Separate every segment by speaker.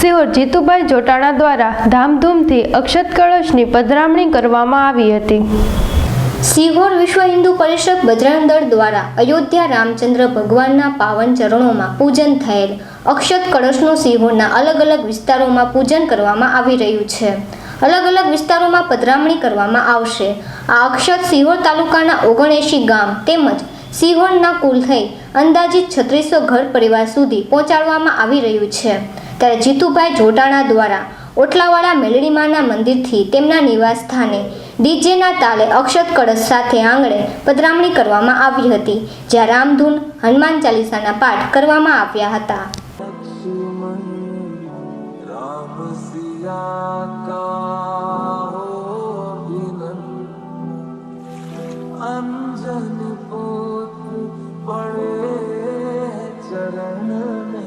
Speaker 1: સિહોર જીતુભાઈ જોટાણા દ્વારા ધામધૂમથી અક્ષત કળશની પધરામણી કરવામાં આવી હતી.
Speaker 2: સિહોર વિશ્વ હિન્દુ પરિષદ બજરંગ દળ દ્વારા અયોધ્યા રામચંદ્ર ભગવાનના પાવન ચરણોમાં પૂજન થયેલ અક્ષત કળશનું સિહોરના અલગ અલગ વિસ્તારોમાં પૂજન કરવામાં આવી રહ્યું છે. અલગ અલગ વિસ્તારોમાં પધરામણી કરવામાં આવશે. આ અક્ષત સિહોર તાલુકાના ઓગણએંશી ગામ તેમજ સિહોરના કુલ થઈ અંદાજિત છત્રીસો ઘર પરિવાર સુધી પહોંચાડવામાં આવી રહ્યું છે. ત્યારે જીતુભાઈ જોટાણા દ્વારા ઓટલાવાળા મેલડીમાના મંદિરથી તેમના નિવાસ સ્થાને ડીજેના તાલે અક્ષત કળશ સાથે આંગણે પધરામણી કરવામાં આવી હતી, જ્યાં રામધૂન હનુમાન ચાલીસાના પાઠ કરવામાં આવ્યા હતા.
Speaker 3: અંજન પુત્ર પડે ચરણ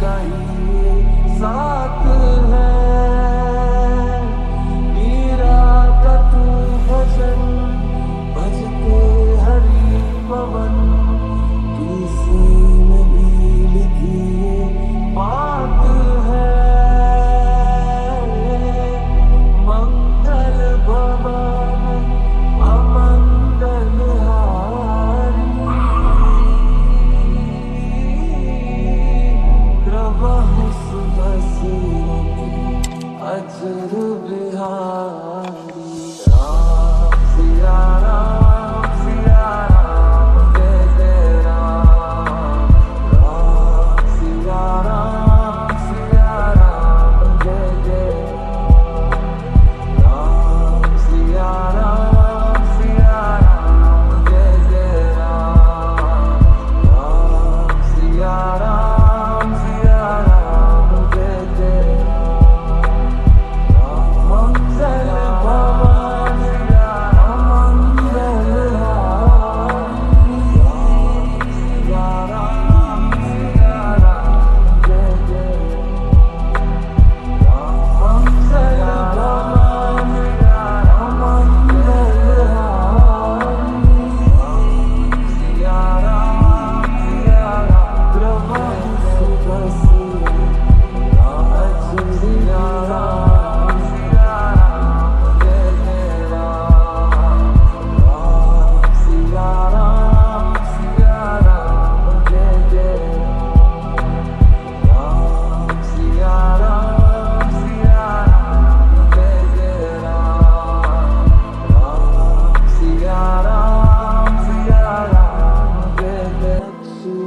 Speaker 3: caí.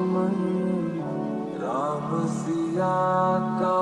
Speaker 3: लक्ष्मण राम सिया का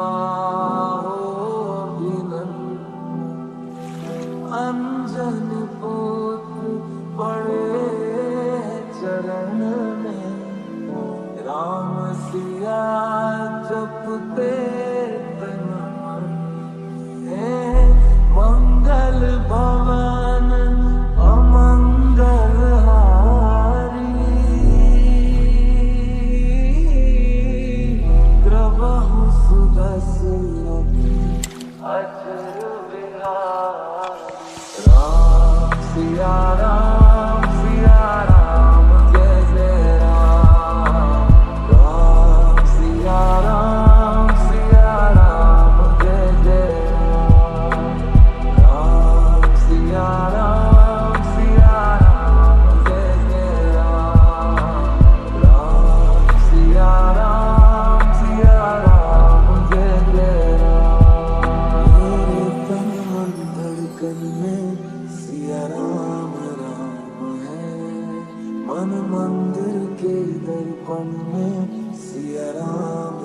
Speaker 3: राम मंदिर के दर्पण में सिया राम